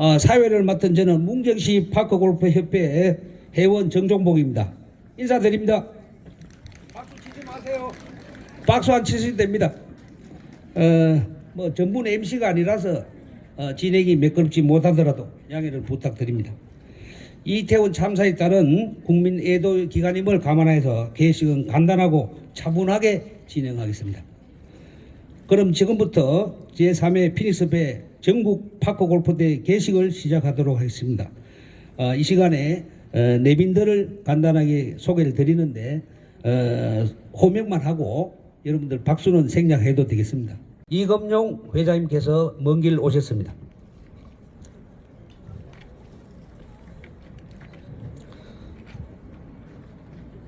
어, 사회를 맡은 저는 문경시 파크골프협회 회원 정종복입니다. 인사드립니다. 박수 치지 마세요. 박수 안 치셔도 됩니다. 어, 뭐 전문 MC가 아니라서 어, 진행이 매끄럽지 못하더라도 양해를 부탁드립니다. 이태원 참사에 따른 국민 애도 기간임을 감안해서 개식은 간단하고 차분하게 진행하겠습니다. 그럼 지금부터 제3회 피닉스 배 전국 파크 골프대 개식을 시작하도록 하겠습니다. 어, 이 시간에 어, 내빈들을 간단하게 소개를 드리는데 어, 호명만 하고 여러분들 박수는 생략해도 되겠습니다. 이금용 회장님께서 먼 길 오셨습니다.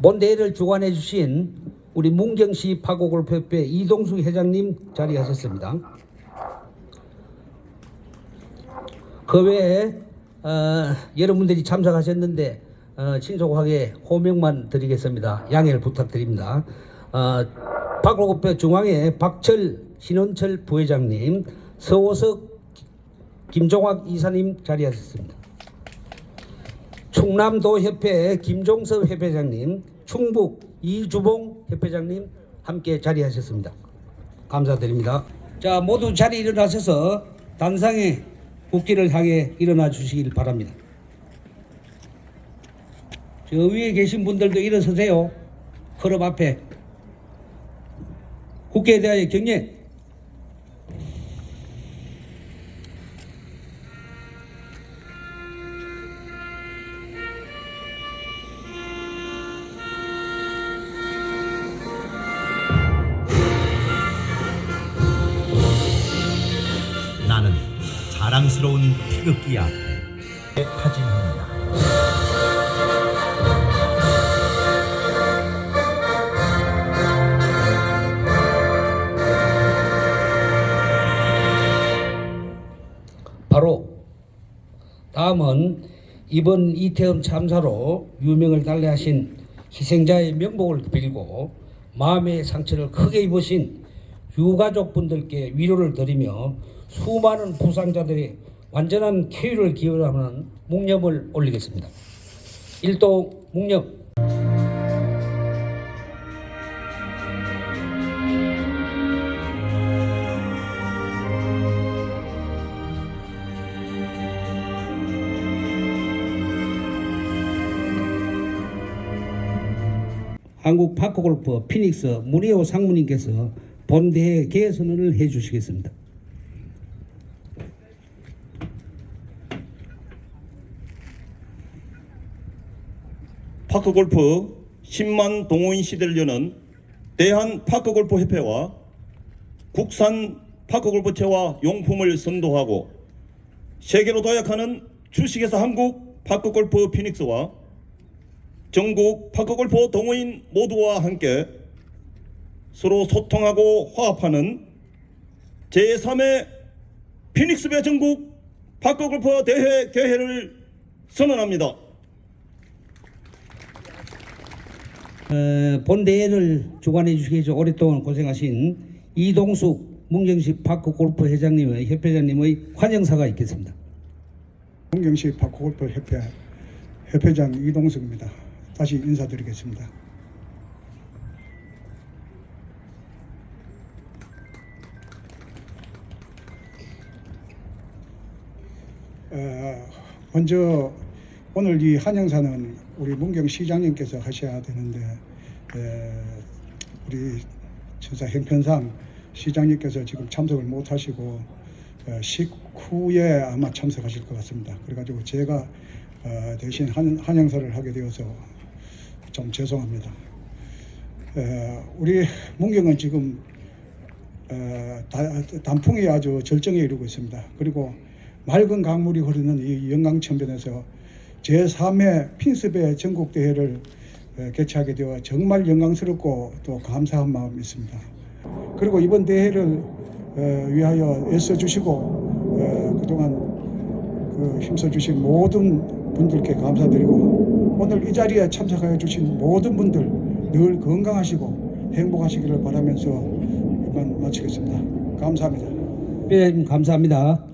본 대회를 주관해 주신 우리 문경시 파고골프협회 이동수 회장님 자리하셨습니다. 그 외에 어, 여러분들이 참석하셨는데 어, 신속하게 호명만 드리겠습니다. 양해를 부탁드립니다. 어, 파고골프협회 중앙회 박철 신원철 부회장님, 서호석 김종학 이사님 자리하셨습니다. 충남도 협회 김종섭 협회장님, 충북 이주봉 협회장님 함께 자리하셨습니다. 감사드립니다. 자, 모두 자리 일어나셔서 단상에 국기를 향해 일어나 주시길 바랍니다. 저 위에 계신 분들도 일어서세요. 클럽 앞에. 국회에 대하여 경례. 태극기 앞에 타진합니다. 바로 다음은 이번 이태원 참사로 유명을 달래하신 희생자의 명복을 빌고 마음의 상처를 크게 입으신 유가족분들께 위로를 드리며 수많은 부상자들의 완전한 쾌유를 기원하는 묵념을 올리겠습니다. 일동 묵념 한국 파크골프 피닉스 문희호 상무님께서 본대회 개선을 해주시겠습니다. 파크골프 10만 동호인 시대를 여는 대한 파크골프 협회와 국산 파크골프채와 용품을 선도하고 세계로 도약하는 주식회사 한국 파크골프 피닉스와 전국 파크골프 동호인 모두와 함께 서로 소통하고 화합하는 제3회 피닉스배 전국 파크골프 대회 개회를 선언합니다. 어, 본 대회를 주관해 주시기 위해서 오랫동안 고생하신 이동숙 문경시 파크 골프 회장님의 협회장님의 환영사가 있겠습니다. 문경시 파크 골프 협회 협회장 이동석입니다. 다시 인사드리겠습니다. 어, 먼저 오늘 이 한영사는 우리 문경 시장님께서 하셔야 되는데 에, 우리 천사 형편상 시장님께서 지금 참석을 못 하시고 어, 식후에 아마 참석하실 것 같습니다. 그래가지고 제가 어, 대신 한, 한영사를 하게 되어서 좀 죄송합니다. 에, 우리 문경은 지금 어, 다- 단풍이 아주 절정에 이르고 있습니다. 그리고 맑은 강물이 흐르는 이 영광천변에서 제3회 핀스배 전국대회를 에, 개최하게 되어 정말 영광스럽고 또 감사한 마음이 있습니다. 그리고 이번 대회를 에, 위하여 애써주시고 에, 그동안 그 힘써주신 모든 분들께 감사드리고 오늘 이 자리에 참석하여 주신 모든 분들 늘 건강하시고 행복하시기를 바라면서 이만 마치겠습니다. 감사합니다. 회장님 감사합니다.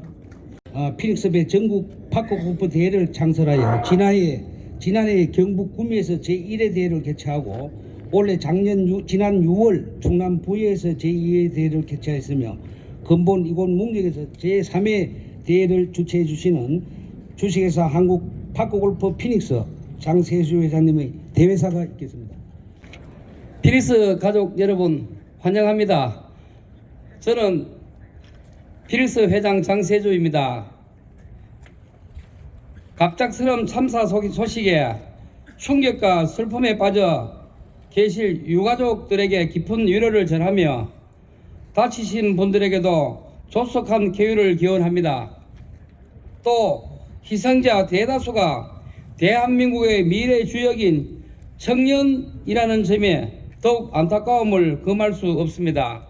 아, 피닉스배 전국 파크 골프 대회를 창설하여 지난해 지난해 경북 구미에서 제1회 대회를 개최하고 올해 작년 유, 지난 6월 충남 부여에서 제2회 대회를 개최했으며 근본 이곳 문경에서 제3회 대회를 주최해 주시는 주식회사 한국 파크 골프 피닉스 장세수 회장님의 대회사가 있겠습니다. 피닉스 가족 여러분 환영합니다. 저는 피닉스 회장 장세주입니다. 갑작스러운 참사 소- 소식에 충격과 슬픔에 빠져 계실 유가족들에게 깊은 위로를 전하며 다치신 분들에게도 조속한 쾌유를 기원합니다. 또 희생자 대다수가 대한민국의 미래 주역인 청년이라는 점에 더욱 안타까움을 금할 수 없습니다.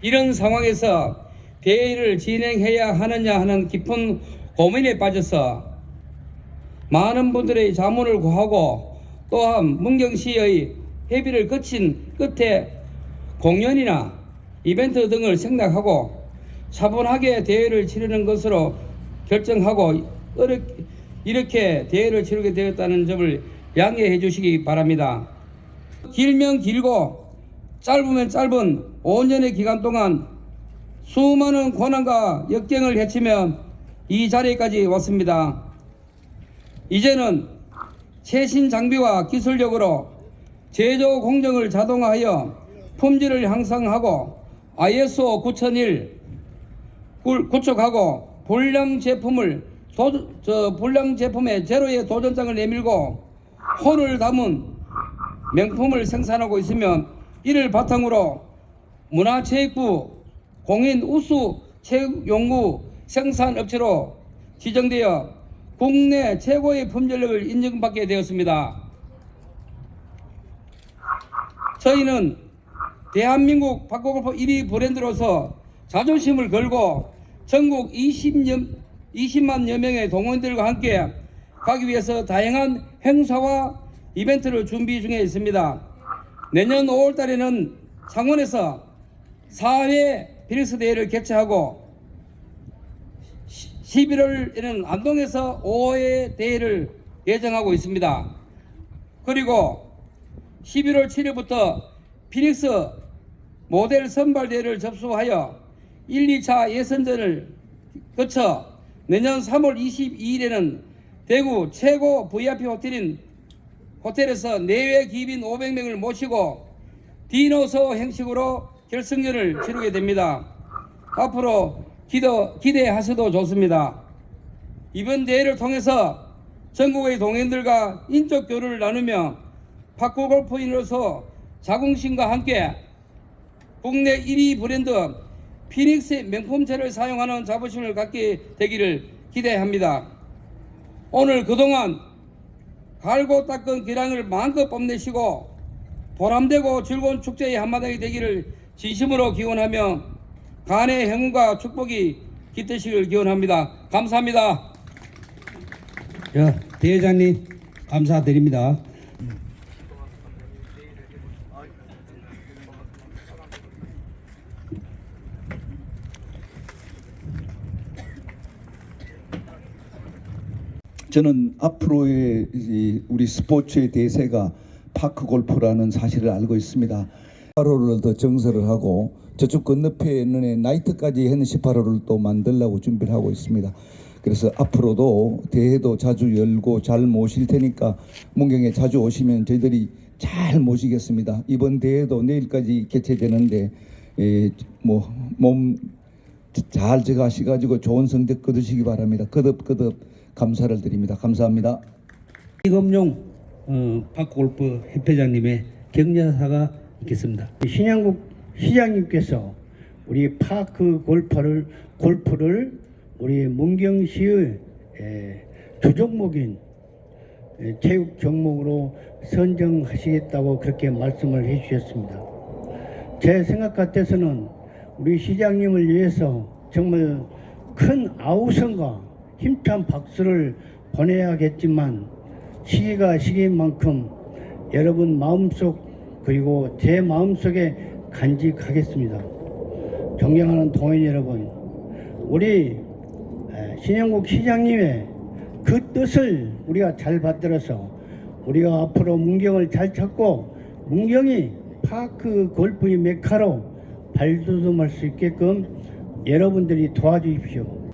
이런 상황에서 대회를 진행해야 하느냐 하는 깊은 고민에 빠져서 많은 분들의 자문을 구하고 또한 문경 시의 협의를 거친 끝에 공연이나 이벤트 등을 생략하고 차분하게 대회를 치르는 것으로 결정하고 이렇게 대회를 치르게 되었다는 점을 양해해 주시기 바랍니다. 길면 길고 짧으면 짧은 5년의 기간 동안 수많은 고난과 역경을 헤치며 이 자리까지 왔습니다. 이제는 최신 장비와 기술력으로 제조 공정을 자동화하여 품질을 향상하고 ISO 9001 굴- 구축하고 불량 제품을 도, 저 불량 제품의 제로의 도전장을 내밀고 혼을 담은 명품을 생산하고 있으며 이를 바탕으로 문화체육부 공인 우수 체육연구 생산업체로 지정되어 국내 최고의 품질력을 인정받게 되었습니다. 저희는 대한민국 박고골프 1위 브랜드로서 자존심을 걸고 전국 20여, 20만여 명의 동호인들과 함께 가기 위해서 다양한 행사와 이벤트를 준비 중에 있습니다. 내년 5월 달에는 창원에서 4회 비리스 대회를 개최하고 11월에는 안동에서 5회 대회를 예정하고 있습니다. 그리고 11월 7일부터 피닉스 모델 선발 대회를 접수하여 1, 2차 예선전을 거쳐 내년 3월 22일에는 대구 최고 VIP 호텔인 호텔에서 내외 기빈 500명을 모시고 디너서 형식으로 결승전을 치르게 됩니다. 앞으로 기도, 기대하셔도 좋습니다. 이번 대회를 통해서 전국의 동행들과 인적 교류를 나누며 파쿠 골프인으로서 자긍심과 함께 국내 1위 브랜드 피닉스의 명품체를 사용하는 자부심을 갖게 되기를 기대합니다. 오늘 그동안 갈고 닦은 기량을 마음껏 뽐내시고 보람되고 즐거운 축제의 한마당이 되기를 진심으로 기원하며 간의 행운과 축복이 깃드시길 기원합니다. 감사합니다. 자, 대회장님 감사드립니다. 저는 앞으로의 이 우리 스포츠의 대세가 파크 골프라는 사실을 알고 있습니다. 18호를 더 정설을 하고 저쪽 건너편에 나이트까지 하는 18호를 또 만들려고 준비를 하고 있습니다. 그래서 앞으로도 대회도 자주 열고 잘 모실 테니까 문경에 자주 오시면 저희들이 잘 모시겠습니다. 이번 대회도 내일까지 개최되는데 예, 뭐몸 잘 제가하셔가지고 좋은 성적 거두시기 바랍니다. 거듭거듭 감사를 드립니다. 감사합니다. 이금용 어, 파크골프 협회장님의 격려사가 있겠습니다. 신양국 시장님께서 우리 파크 골프를 골프를 우리 문경시의 에, 두 종목인 에, 체육 종목으로 선정하시겠다고 그렇게 말씀을 해주셨습니다. 제 생각 같아서는 우리 시장님을 위해서 정말 큰 아우성과 힘찬 박수를 보내야겠지만 시기가 시기인 만큼 여러분 마음속 그리고 제 마음속에 간직하겠습니다. 존경하는 동인 여러분, 우리 신영국 시장님의 그 뜻을 우리가 잘 받들어서 우리가 앞으로 문경을 잘 찾고 문경이 파크 골프의 메카로 발돋움할 수 있게끔 여러분들이 도와주십시오.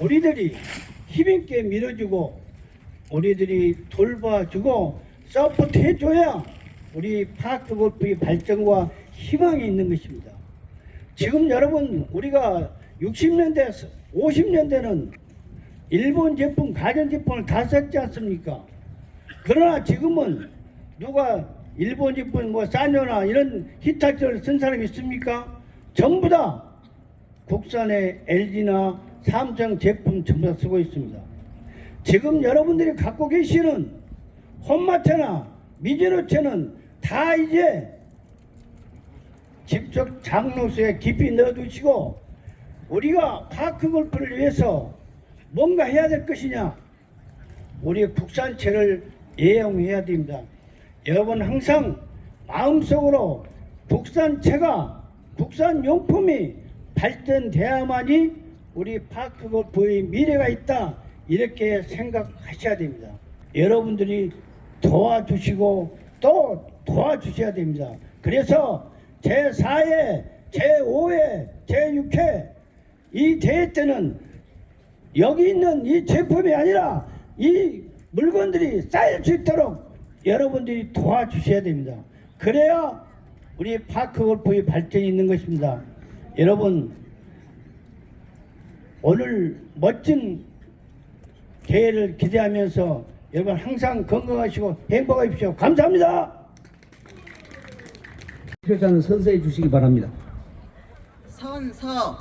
우리들이 힘있게 밀어주고 우리들이 돌봐주고 서포트 해줘야 우리 파크 골프의 발전과 희망이 있는 것입니다. 지금 여러분 우리가 60년대, 50년대는 일본 제품, 가전 제품을 다 썼지 않습니까? 그러나 지금은 누가 일본 제품 뭐 사뇨나 이런 히타치를 쓴 사람이 있습니까? 전부 다 국산의 LG나 삼성 제품 전부 다 쓰고 있습니다. 지금 여러분들이 갖고 계시는 홈마트나 미즈노체는 다 이제 직접 장로수에 깊이 넣어두시고 우리가 파크 골프를 위해서 뭔가 해야 될 것이냐 우리 국산채를 애용해야 됩니다. 여러분 항상 마음속으로 국산채가 국산 용품이 발전돼야만이 우리 파크 골프의 미래가 있다 이렇게 생각하셔야 됩니다. 여러분들이 도와주시고 또 도와주셔야 됩니다. 그래서 제4회, 제5회, 제6회 이 대회 때는 여기 있는 이 제품이 아니라 이 물건들이 쌓일 수 있도록 여러분들이 도와주셔야 됩니다. 그래야 우리 파크 골프의 발전이 있는 것입니다. 여러분 오늘 멋진 대회를 기대하면서 여러분 항상 건강하시고 행복하십시오. 감사합니다. 표자는 선서해 주시기 바랍니다. 선서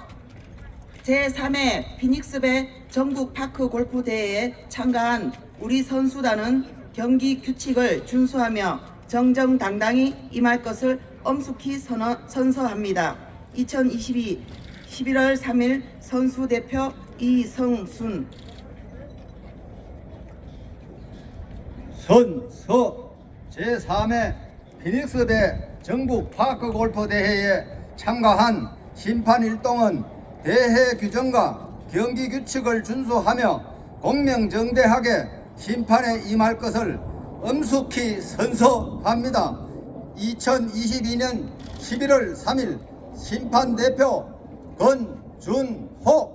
제3회 피닉스배 전국 파크 골프 대회에 참가한 우리 선수단은 경기 규칙을 준수하며 정정당당히 임할 것을 엄숙히 선언, 선서합니다. 2022 11월 3일 선수 대표 이성순 선서 제3회 피닉스대 전국 파크 골프 대회에 참가한 심판 일동은 대회 규정과 경기 규칙을 준수하며 공명정대하게 심판에 임할 것을 엄숙히 선서합니다. 2022년 11월 3일 심판 대표 권준호